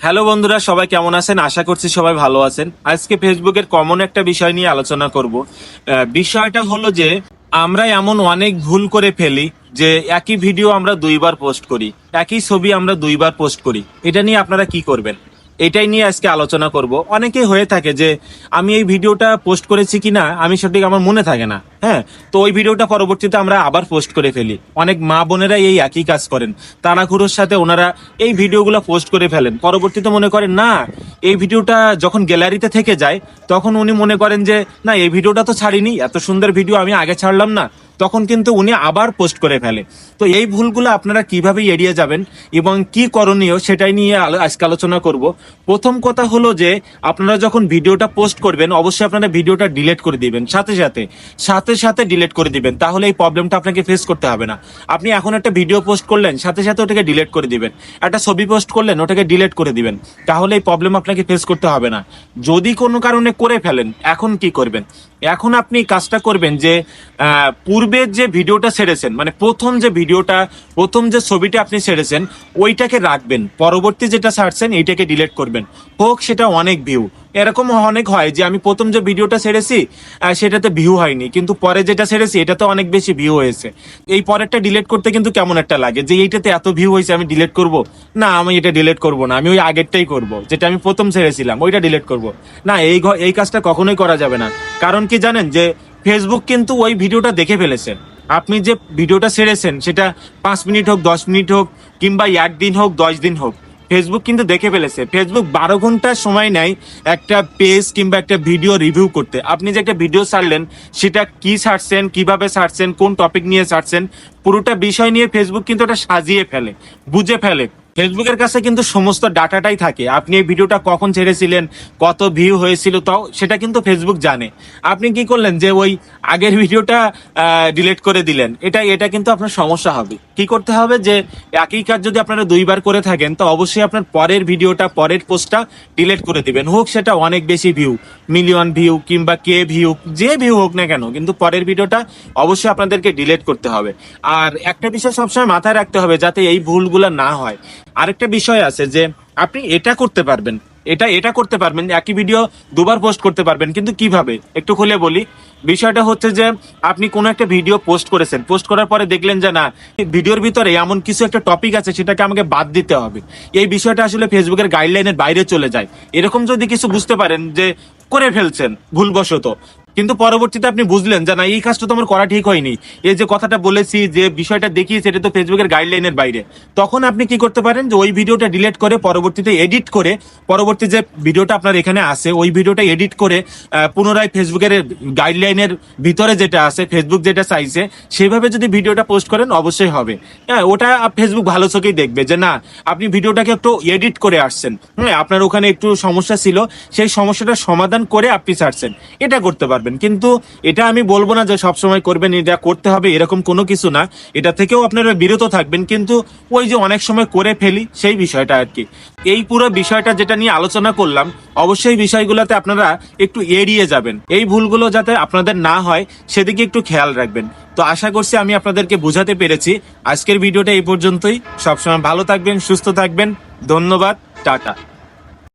Hello বন্ধুরা, সবাই কেমন আছেন? আশা করছি সবাই ভালো আছেন। আজকে ফেসবুকের কমন একটা বিষয় নিয়ে আলোচনা করব। বিষয়টা হলো যে, আমরা এমন অনেক ভুল করে ফেলি যে, একই ভিডিও আমরা দুইবার পোস্ট করি, একই ছবি আমরা দুইবার পোস্ট করি। এটা নিয়ে আপনারা কি করবেন? এটাই নিয়ে আজকে আলোচনা করব। অনেকে হয়ে থাকে যে, আমি এই ভিডিওটা পোস্ট করেছি কি না আমি সঠিক আমার মনে থাকে না হ্যাঁ? তো ওই ভিডিওটা পরবর্তীতে আমরা আবার পোস্ট করে ফেলি। অনেক মা বোনেরা এই একই কাজ করেন। তাড়াহুড়োর সাথে ওনারা এই ভিডিওগুলো পোস্ট করে ফেলেন। পরবর্তীতে মনে করেন, না, এই ভিডিওটা যখন গ্যালারিতে থেকে যায়, তখন উনি মনে করেন যে, না, এই ভিডিওটা তো ছাড়িনি, এত সুন্দর ভিডিও আমি আগে ছাড়লাম না। তখন কিন্তু উনি আবার পোস্ট করে ফেলে। তো এই ভুলগুলো আপনারা কীভাবে এড়িয়ে যাবেন এবং কি করণীয় সেটাই নিয়ে আজকে আলোচনা করব। প্রথম কথা হলো যে, আপনারা যখন ভিডিওটা পোস্ট করবেন, অবশ্যই আপনারা ভিডিওটা ডিলিট করে দিবেন। সাথে সাথে সাথে সাথে ডিলিট করে দিবেন। তাহলে এই প্রবলেমটা আপনাকে ফেস করতে হবে না। আপনি এখন একটা ভিডিও পোস্ট করলেন, সাথে সাথে ওটাকে ডিলিট করে দিবেন। একটা ছবি পোস্ট করলেন, ওটাকে ডিলিট করে দিবেন। তাহলে এই প্রবলেম আপনাকে ফেস করতে হবে না। যদি কোনো কারণে করে ফেলেন, এখন কি করবেন? এখন আপনি কাজটা করবেন যে পূর্বে পূর্বের যে ভিডিওটা ছেড়েছেন মানে প্রথম যে ভিডিওটা, প্রথম যে ছবিটা আপনি ছেড়েছেন, ওইটাকে রাখবেন। পরবর্তী যেটা ছাড়ছেন, এইটাকে ডিলিট করবেন। হোক, সেটা অনেক ভিউ এরকম অনেক হয় যে আমি প্রথম যে ভিডিওটা ছেড়েছি সেটাতে ভিউ হয়নি। কিন্তু পরে যেটা ছেড়েছি, এটাতে অনেক বেশি ভিউ হয়েছে। এই পরেরটা ডিলিট করতে কিন্তু কেমন একটা লাগে? যে এইটাতে এত ভিউ হয়েছে, আমি ডিলিট করব? না, আমি এটা ডিলিট করব না, আমি ওই আগেরটাই করব, যেটা আমি প্রথম ছেড়েছিলাম, ওইটা ডিলিট করব। না, এই এই কাজটা কখনোই করা যাবে না। কারণ কি জানেন যে ফেসবুক কিন্তু ওই ভিডিওটা দেখে ফেলেছে। আপনি যে ভিডিওটা ছেড়েছেন, সেটা পাঁচ মিনিট হোক, দশ মিনিট হোক, কিংবা এক দিন হোক, দশ দিন হোক ফেসবুক কিন্তু দেখে ফেলেছে। ফেসবুক বারো ঘণ্টা সময় নেয় একটা পেজ কিংবা একটা ভিডিও রিভিউ করতে। আপনি যে একটা ভিডিও ছাড়লেন, সেটা কি ছাড়ছেন, কীভাবে ছাড়ছেন, কোন টপিক নিয়ে ছাড়ছেন, পুরোটা বিষয় নিয়ে ফেসবুক কিন্তু ওটা সাজিয়ে ফেলে, বুঝে ফেলে। ফেসবুকের কাছে কিন্তু সমস্ত ডাটাটাই থাকে। আপনি এই ভিডিওটা কখন ছেড়েছিলেন, কত ভিউ হয়েছিল, তাও সেটা কিন্তু ফেসবুক জানে। আপনি কি করলেন যে ওই আগের ভিডিওটা ডিলিট করে দিলেন? এটা এটা কিন্তু আপনার সমস্যা হবে। কি করতে হবে যে একই কাজ যদি আপনারা দুইবার করে থাকেন, তো অবশ্যই আপনার পরের ভিডিওটা, পরের পোস্টটা ডিলেট করে দিবেন। হোক সেটা অনেক বেশি ভিউ মিলিয়ন ভিউ কিংবা কে ভিউ যে ভিউ হোক না কেন, কিন্তু পরের ভিডিওটা অবশ্যই আপনাদেরকে ডিলেট করতে হবে। আর একটা বিষয় সবসময় মাথায় রাখতে হবে যাতে এই ভুলগুলো না হয়। আরেকটা বিষয় আছে যে আপনি এটা করতে পারবেন। এটা এটা করতে পারবেন, একই ভিডিও দুবার পোস্ট করতে পারবেন, কিন্তু কীভাবে? একটু খুলে বলি। বিষয়টা হচ্ছে যে, আপনি কোনো একটা ভিডিও পোস্ট করেছেন পোস্ট করার পরে দেখলেন যে, না ভিডিওর ভিতরে এমন কিছু একটা টপিক আছে, সেটাকে আমাকে বাদ দিতে হবে। এই বিষয়টা আসলে ফেসবুকের গাইডলাইনের বাইরে চলে যায়। এরকম যদি কিছু বুঝতে পারেন যে, করে ফেলছেন ভুলবশত কিন্তু পরবর্তীতে আপনি বুঝলেন যে না, এই কাজটা তো আমার করা ঠিক হয়নি। এই যে কথাটা বলেছি, যে বিষয়টা দেখিয়েছি, এটা তো ফেসবুকের গাইডলাইনের বাইরে। তখন আপনি কি করতে পারেন যে ওই ভিডিওটা ডিলিট করে পরবর্তীতে এডিট করে, পরবর্তী যে ভিডিওটা আপনার এখানে আছে, ওই ভিডিওটা এডিট করে পুনরায় ফেসবুকের গাইডলাইনের ভিতরে যেটা আছে ফেসবুক যেটা চাইছে সেভাবে যদি ভিডিওটা পোস্ট করেন, অবশ্যই হবে। হ্যাঁ ওটা ফেসবুক ভালো চোখেই দেখবে যে না, আপনি ভিডিওটাকে একটু এডিট করে আসছেন। হ্যাঁ আপনার ওখানে একটু সমস্যা ছিল, সেই সমস্যাটা সমাধান করে আপনি ছাড়ছেন। এটা করতে পারবেন। কিন্তু এটা আমি বলব না যে সবসময় করবেন, এটা করতে হবে এরকম কোনো কিছু না। এটা থেকেও আপনারা বিরত থাকবেন, কিন্তু ওই যে অনেক সময় করে ফেলি, সেই বিষয়টা আর কি। এই পুরো বিষয়টা যেটা নিয়ে আলোচনা করলাম, অবশ্যই বিষয়গুলোতে আপনারা একটু এড়িয়ে যাবেন। এই ভুলগুলো যাতে আপনাদের না হয়, সেদিকে একটু খেয়াল রাখবেন। তো আশা করছি আমি আপনাদেরকে বোঝাতে পেরেছি। আজকের ভিডিওটা এই পর্যন্তই। সবসময় ভালো থাকবেন, সুস্থ থাকবেন। ধন্যবাদ, টাটা।